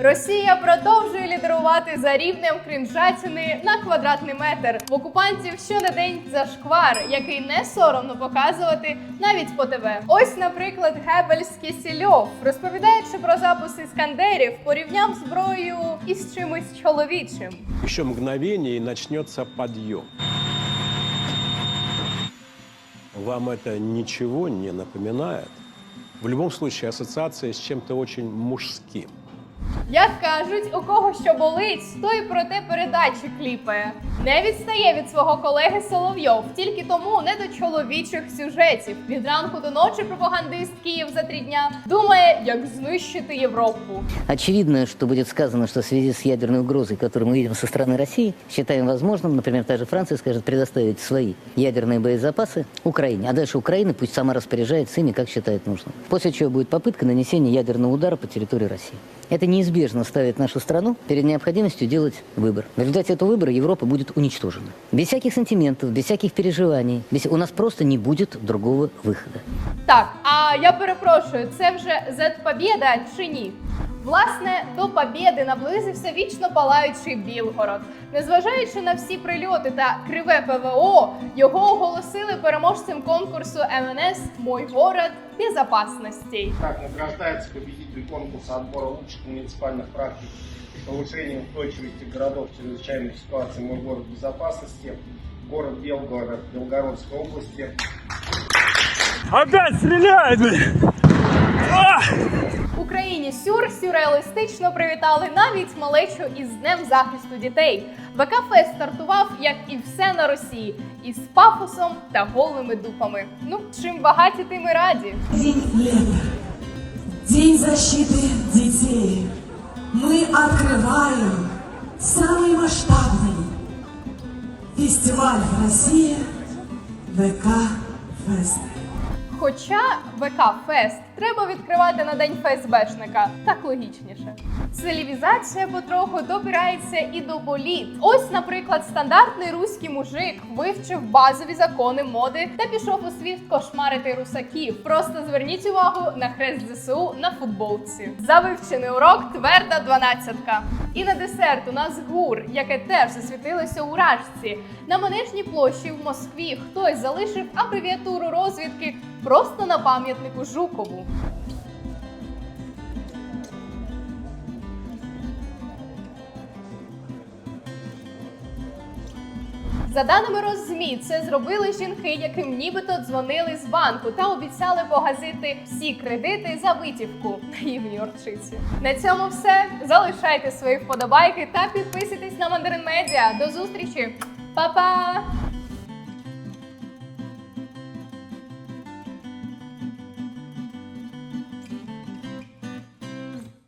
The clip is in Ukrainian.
Росія продовжує лідерувати за рівнем кринжатини на квадратний метр. В окупантів щонедень зашквар, який не соромно показувати навіть по ТВ. Ось, наприклад, Гебельс Кісільов, розповідаючи про запис іскандерів, порівняв зброю із чимось чоловічим. Еще мгновение и начнется подъем. Вам это ничего не напоминает? В любом случае ассоциация с чем-то очень мужским. Як кажуть, у кого що болить, той про те передачі кліпає. Не відстає від свого колеги Соловйов, тільки тому не до чоловічих сюжетів. Від ранку до ночі пропагандист Київ за три дня думає, як знищити Європу. Очевидно, что будет сказано, что в связи с ядерной угрозой, которую мы видим со стороны России, считаем возможным, например, та же Франция скажет предоставить свои ядерные боезапасы Украине, а дальше Украина пусть сама распоряжается ими, как считает нужным. После чего будет попытка нанесения ядерного удара по территории России. Это неизбежно ставит нашу страну перед необходимостью делать выбор. В результате этого выбора Европа будет уничтожена. Без всяких сантиментов, без всяких переживаний. Без... У нас просто не будет другого выхода. Так, а я перепрошую, це вже Z-Побєда чи ні? Власне, до Побєди наблизився вічно палаючий Білгород. Незважаючи на всі прильоти та криве ПВО, його оголосили переможцем конкурсу МНС Мой город безопасностей. Так награждается победитель конкурса отбора лучших муниципальных практик и повышения устойчивости городов в чрезвычайных ситуациях «Мой город безопасности», город Белгород Белгородской области. Опять стреляют, блин! В Україні сюр сюрреалістично привітали навіть малечу із Днем захисту дітей. ВК Фест стартував, як і все на Росії, із пафосом та голими дупами. Ну, чим багаті, тим і раді. День лета. День защиты детей. Мы открываем самый масштабный фестиваль в России ВК Фест. Хоча ВК Фест треба відкривати на день ФСБшника, так логічніше. Цивілізація потроху добирається і до боліт. Ось, наприклад, стандартний руський мужик вивчив базові закони моди та пішов у світ кошмарити русаків. Просто зверніть увагу на хрест ЗСУ на футболці. За вивчений урок тверда дванадцятка. І на десерт у нас гур, яке теж засвітилося у рашці. На манежній площі в Москві хтось залишив абревіатуру розвідки просто на пам'ятнику Жукову. За даними Роззмі, це зробили жінки, яким нібито дзвонили з банку та обіцяли погасити всі кредити за витівку. Наївні орчиці. На цьому все. Залишайте свої вподобайки та підписуйтесь на Мандарин Медіа. До зустрічі, Па-па!